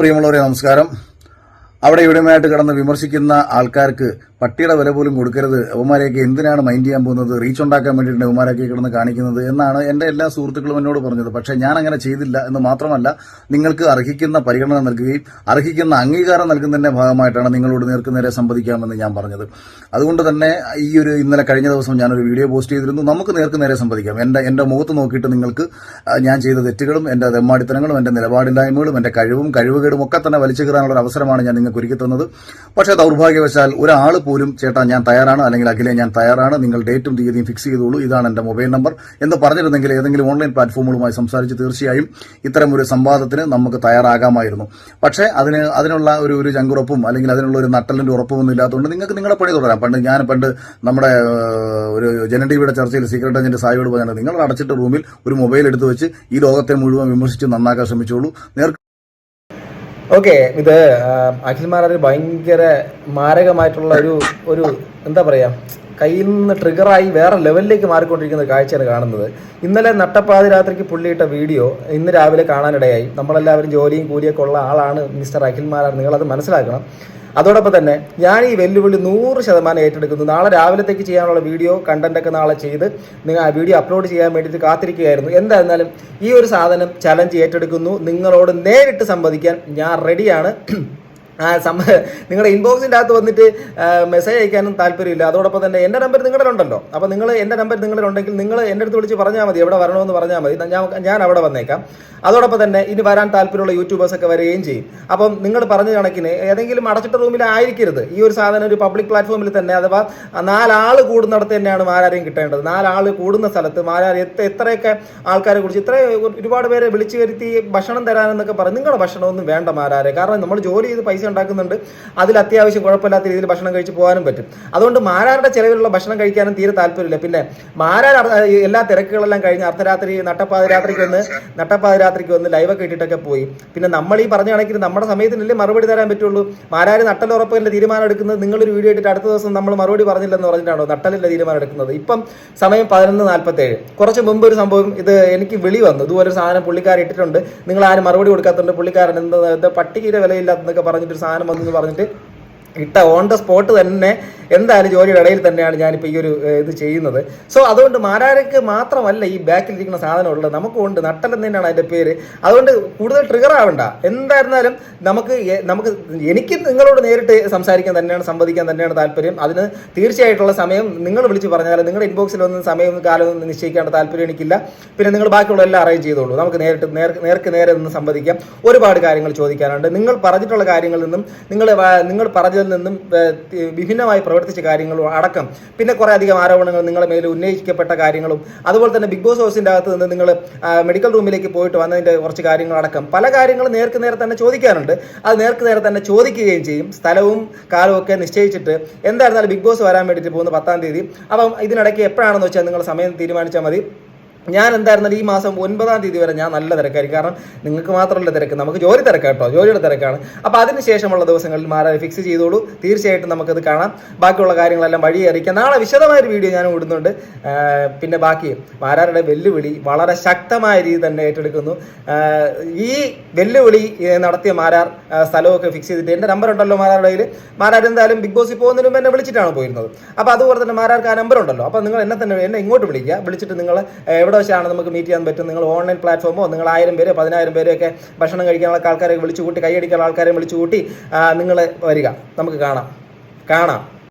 പ്രിയമുള്ളവരെ നമസ്കാരം. അവിടെ ഇവിടെയുമായിട്ട് കിടന്ന് വിമർശിക്കുന്ന ആൾക്കാർക്ക് പട്ടിയുടെ വില പോലും കൊടുക്കരുത്. അവന്മാരെയൊക്കെ എന്തിനാണ് മൈൻഡ് ചെയ്യാൻ പോകുന്നത്? റീച്ച് ഉണ്ടാക്കാൻ വേണ്ടിയിട്ട് അവന്മാരൊക്കെ കിടന്ന് കാണിക്കുന്നത് എന്നാണ് എന്റെ എല്ലാ സുഹൃത്തുക്കളും എന്നോട് പറഞ്ഞത്. പക്ഷേ ഞാൻ അങ്ങനെ ചെയ്തില്ല എന്ന് മാത്രമല്ല നിങ്ങൾക്ക് അർഹിക്കുന്ന പരിഗണന നൽകുകയും അർഹിക്കുന്ന അംഗീകാരം നൽകുന്നതിന്റെ ഭാഗമായിട്ടാണ് നിങ്ങളോട് നേർക്കുനേരെ സംവദിക്കാമെന്ന് ഞാൻ പറഞ്ഞത്. അതുകൊണ്ട് തന്നെ ഈ ഒരു ഇന്നലെ കഴിഞ്ഞ ദിവസം ഞാനൊരു വീഡിയോ പോസ്റ്റ് ചെയ്തിരുന്നു. നമുക്ക് നേർക്കുനേരെ സംവദിക്കാം. എന്റെ എന്റെ മുഖത്ത് നോക്കിയിട്ട് നിങ്ങൾക്ക് ഞാൻ ചെയ്ത തെറ്റുകളും എന്റെ തെമ്മാടിത്തനങ്ങളും എന്റെ നിലപാടില്ലായ്മകളും എന്റെ കഴിവും കഴിവുകേടും ഒക്കെ തന്നെ വലിച്ചു കയറാനുള്ള അവസരമാണ് ഞാൻ നിങ്ങൾക്ക് ഒരുക്കി തന്നത് പക്ഷേ ദൗർഭാഗ്യവശാൽ ഒരാൾ പോലും ചേട്ടാ ഞാൻ തയ്യാറാണ് അല്ലെങ്കിൽ അഖിലെ ഞാൻ തയ്യാറാണ്. നിങ്ങൾ ഡേറ്റും തീയതിയും ഫിക്സ് ചെയ്തോളൂ. ഇതാണ് എന്റെ മൊബൈൽ നമ്പർ. എന്ന് പറഞ്ഞിരുന്നെങ്കിൽ ഏതെങ്കിലും ഓൺലൈൻ പ്ലാറ്റ്ഫോമുകളുമായി സംസാരിച്ച് തീർച്ചയായും ഇത്തരം ഒരു സംവാദത്തിന് നമുക്ക് തയ്യാറാകാമായിരുന്നു. പക്ഷേ അതിന് അതിനുള്ള ഒരു ഒരു ചങ്കുറപ്പും അല്ലെങ്കിൽ അതിനുള്ള ഒരു നട്ടലിന്റെ ഉറപ്പുമൊന്നും ഇല്ലാത്തതുകൊണ്ട് നിങ്ങൾക്ക് നിങ്ങളുടെ പണി തുടരാം. പണ്ട് ഞാൻ പണ്ട് നമ്മുടെ ഒരു ജനൻ ടിവിയുടെ ചർച്ചയിൽ സീക്രട്ട് ഏജന്റ് സായിയോട് പറഞ്ഞത് നിങ്ങൾ അടച്ചിട്ട റൂമിൽ ഒരു മൊബൈൽ എടുത്തു വെച്ച് ഈ ലോകത്തെ മുഴുവൻ വിമർശിച്ച് നന്നാക്കാൻ ശ്രമിച്ചോളൂ. നേർ ഓക്കെ ഇത് അഖിൽ അഖിൽമാരെ ഭയങ്കര മാരകമായിട്ടുള്ള ഒരു ഒരു എന്താ പറയാ കയ്യിൽ നിന്ന് ട്രിഗറായി വേറെ ലെവലിലേക്ക് മാറിക്കൊണ്ടിരിക്കുന്ന കാഴ്ചയാണ് കാണുന്നത്. ഇന്നലെ നട്ടപ്പാതിരാത്രിക്ക് പുള്ളിയിട്ട വീഡിയോ ഇന്ന് രാവിലെ കാണാനിടയായി. നമ്മളെല്ലാവരും ജോലിയും കൂലിയൊക്കെ ഉള്ള ആളാണ് മിസ്റ്റർ അഖിൽമാരാണ് നിങ്ങളത് മനസ്സിലാക്കണം. അതോടൊപ്പം തന്നെ ഞാൻ ഈ വെല്ലുവിളി നൂറ് ശതമാനം ഏറ്റെടുക്കുന്നു. നാളെ രാവിലത്തേക്ക് ചെയ്യാനുള്ള വീഡിയോ കണ്ടന്റൊക്കെ നാളെ ചെയ്ത് നിങ്ങൾ ആ വീഡിയോ അപ്ലോഡ് ചെയ്യാൻ വേണ്ടിയിട്ട് കാത്തിരിക്കുകയായിരുന്നു. എന്തായിരുന്നാലും ഈ ഒരു സാധനം ചലഞ്ച് ഏറ്റെടുക്കുന്നു. നിങ്ങളോട് നേരിട്ട് സംവദിക്കാൻ ഞാൻ റെഡിയാണ് നിങ്ങളുടെ ഇൻബോക്സിന്റെ അകത്ത് വന്നിട്ട് മെസ്സേജ് അയക്കാനും താല്പര്യമില്ല. അതോടൊപ്പം തന്നെ എന്റെ നമ്പർ നിങ്ങളുടെ ഉണ്ടല്ലോ അപ്പോൾ നിങ്ങൾ എന്റെ നമ്പർ നിങ്ങളുടെ ഉണ്ടെങ്കിൽ നിങ്ങൾ എന്റെ അടുത്ത് വിളിച്ച് പറഞ്ഞാൽ മതി. എവിടെ വരണമെന്ന് പറഞ്ഞാൽ മതി. ഞാൻ ഞാൻ അവിടെ വന്നേക്കാം. അതോടൊപ്പം തന്നെ ഇനി വരാൻ താല്പര്യമുള്ള യൂട്യൂബേഴ്സൊക്കെ വരികയും ചെയ്യും. അപ്പം നിങ്ങൾ പറഞ്ഞ കണക്കിന് ഏതെങ്കിലും അടച്ചിട്ട റൂമിലായിരിക്കരുത് ഈ ഒരു സാധനം ഒരു പബ്ലിക് പ്ലാറ്റ്ഫോമിൽ തന്നെ അഥവാ നാലാൾ കൂടുന്നിടത്ത് തന്നെയാണ് മാരാരെയും കിട്ടേണ്ടത്. നാലാൾ കൂടുന്ന സ്ഥലത്ത് മാരാർ എത്ര എത്രയൊക്കെ ആൾക്കാരെ കുറിച്ച് ഇത്ര ഒരുപാട് പേരെ വിളിച്ചു വരുത്തി ഭക്ഷണം തരാനെന്നൊക്കെ പറയും നിങ്ങളുടെ ഭക്ഷണമൊന്നും വേണ്ട മാരാരെ. കാരണം നമ്മൾ ജോലി ചെയ്ത് പൈസ ഉണ്ടാക്കുന്നുണ്ട്. അതിൽ അത്യാവശ്യം കുഴപ്പമില്ലാത്ത രീതിയിൽ ഭക്ഷണം കഴിച്ച് പോകാനും പറ്റും. അതുകൊണ്ട് മാരാരുടെ ചിലവിലുള്ള ഭക്ഷണം കഴിക്കാനും തീരെ താല്പര്യമില്ല. പിന്നെ മാരാർ എല്ലാ തിരക്കുകളെല്ലാം കഴിഞ്ഞ് അർദ്ധരാത്രി നട്ടപ്പാതിരാത്രിക്ക് വന്ന് നട്ടപ്പാതിരാത്രിക്ക് വന്ന് ലൈവൊക്കെ ഇട്ടിട്ടൊക്കെ പോയി. പിന്നെ നമ്മൾ ഈ പറഞ്ഞ കണക്കിന് നമ്മുടെ സമയത്തിനല്ലേ മറുപടി തരാൻ പറ്റുള്ളൂ? മാരാര് നട്ടലുറപ്പിന്റെ തീരുമാനം എടുക്കുന്നത്? നിങ്ങളൊരു വീഡിയോ ഇട്ടിട്ട് അടുത്ത ദിവസം നമ്മൾ മറുപടി പറഞ്ഞില്ലെന്ന് പറഞ്ഞിട്ടാണോ നട്ടലിന്റെ തീരുമാനം എടുക്കുന്നത്? ഇപ്പം സമയം പതിനൊന്ന് നാൽപ്പത്തേഴ് കുറച്ച് മുമ്പ് ഒരു സംഭവം ഇത് എനിക്ക് വിളി വന്നു. ഇതുപോലെ സാധനം പുള്ളിക്കാരൻ ഇട്ടിട്ടുണ്ട്. നിങ്ങൾ ആരും മറുപടി കൊടുക്കാത്തതുകൊണ്ട് പുള്ളിക്കാരൻ എന്താ പട്ടികയുടെ വിലയില്ലാത്തെന്നൊക്കെ പറഞ്ഞിട്ട് ഒരു സാധനം വന്നു പറഞ്ഞിട്ട് ഇട്ട ഓൺ ദ സ്പോട്ട് തന്നെ എന്തായാലും ജോലിയുടെ ഇടയിൽ തന്നെയാണ് ഞാനിപ്പോൾ ഈ ഒരു ഇത് ചെയ്യുന്നത്. സോ അതുകൊണ്ട് മാരാരക്ക് മാത്രമല്ല ഈ ബാക്കിലിരിക്കുന്ന സാധനം ഉള്ളത് നമുക്കുണ്ട് നട്ടൽ തന്നെയാണ് അതിന്റെ പേര്. അതുകൊണ്ട് കൂടുതൽ ട്രിഗർ ആവണ്ട. എന്തായിരുന്നാലും നമുക്ക് നമുക്ക് എനിക്ക് നിങ്ങളോട് നേരിട്ട് സംസാരിക്കാൻ തന്നെയാണ് സംവദിക്കാൻ തന്നെയാണ് താല്പര്യം. അതിന് തീർച്ചയായിട്ടുള്ള സമയം നിങ്ങൾ വിളിച്ച് പറഞ്ഞാൽ നിങ്ങളുടെ ഇൻബോക്സിൽ ഒന്നും സമയം കാലം ഒന്നും നിശ്ചയിക്കേണ്ട താല്പര്യം എനിക്കില്ല. പിന്നെ നിങ്ങൾ ബാക്കിയുള്ള എല്ലാം അറേഞ്ച് ചെയ്തോളൂ. നമുക്ക് നേരിട്ട് നേർ നേർക്ക് നേരെ നിന്ന് സംവദിക്കാം. ഒരുപാട് കാര്യങ്ങൾ ചോദിക്കാനുണ്ട്. നിങ്ങൾ പറഞ്ഞിട്ടുള്ള കാര്യങ്ങളിൽ നിന്നും നിങ്ങൾ നിങ്ങൾ പറഞ്ഞതിൽ നിന്നും വിഭിന്നമായി തി- വിഭിന്നമായി പ്രവർത്തിച്ച കാര്യങ്ങളും അടക്കം. പിന്നെ കുറേ അധികം ആരോപണങ്ങൾ നിങ്ങളുടെ മേൽ ഉന്നയിക്കപ്പെട്ട കാര്യങ്ങളും അതുപോലെ തന്നെ ബിഗ് ബോസ് ഹൗസിന്റെ അകത്ത് നിന്ന് നിങ്ങൾ മെഡിക്കൽ റൂമിലേക്ക് പോയിട്ട് വന്നതിന്റെ കുറച്ച് കാര്യങ്ങൾ അടക്കം. പല കാര്യങ്ങളും നേർക്ക് നേരെ തന്നെ ചോദിക്കാനുണ്ട്. അത് നേർക്ക് നേരെ തന്നെ ചോദിക്കുകയും ചെയ്യും. സ്ഥലവും കാലവും ഒക്കെ നിശ്ചയിച്ചിട്ട് എന്തായിരുന്നാലും ബിഗ് ബോസ് വരാൻ വേണ്ടിയിട്ട് പോകുന്ന പത്താം തീയതി. അപ്പം ഇതിനിടയ്ക്ക് എപ്പോഴാണെന്ന് വെച്ചാൽ നിങ്ങൾ സമയം തീരുമാനിച്ചാൽ മതി. ഞാൻ എന്തായിരുന്നാലും ഈ മാസം ഒൻപതാം തീയതി വരെ ഞാൻ നല്ല തിരക്കായിരിക്കും. കാരണം നിങ്ങൾക്ക് മാത്രമല്ല തിരക്ക് നമുക്ക് ജോലി തിരക്കാണ് കേട്ടോ ജോലിയുടെ തിരക്കാണ്. അപ്പോൾ അതിന് ശേഷമുള്ള ദിവസങ്ങളിൽ മാറാൻ ഫിക്സ് ചെയ്തോളൂ. തീർച്ചയായിട്ടും നമുക്കത് കാണാം. ബാക്കിയുള്ള കാര്യങ്ങളെല്ലാം വഴി അറിയിക്കാം. നാളെ വിശദമായൊരു വീഡിയോ ഞാൻ ഇടുന്നുണ്ട്. പിന്നെ ബാക്കി മാരാരുടെ വെല്ലുവിളി വളരെ ശക്തമായ രീതി തന്നെ ഏറ്റെടുക്കുന്നു. ഈ വെല്ലുവിളി നടത്തിയ മാരാർ സ്ഥലമൊക്കെ ഫിക്സ് ചെയ്തിട്ട് എന്റെ നമ്പർ ഉണ്ടല്ലോ മാരാരുടെ കയ്യിൽ മാരാർ എന്തായാലും ബിഗ് ബോസിൽ പോകുന്നതിന് മുമ്പ് എന്നെ വിളിച്ചിട്ടാണ് പോയിരുന്നത്. അപ്പോൾ അതുപോലെ തന്നെ മാരാർക്ക് ആ നമ്പർ ഉണ്ടല്ലോ. അപ്പോൾ നിങ്ങൾ എന്നെ തന്നെ എന്നെ ഇങ്ങോട്ട് വിളിക്കുക. വിളിച്ചിട്ട് നിങ്ങൾ എവിടെ വെച്ചാണ് നമുക്ക് മീറ്റ് ചെയ്യാൻ പറ്റും. നിങ്ങൾ ഓൺലൈൻ പ്ലാറ്റ്ഫോമോ നിങ്ങൾ ആയിരം പേര് പതിനായിരം പേരെയൊക്കെ ഭക്ഷണം കഴിക്കാനുള്ള ആൾക്കാരെ വിളിച്ചു കൂട്ടി കൈയടിക്കാനുള്ള ആൾക്കാരെ വിളിച്ചു കൂട്ടി നിങ്ങൾ വരിക. നമുക്ക് കാണാം. കാണാം.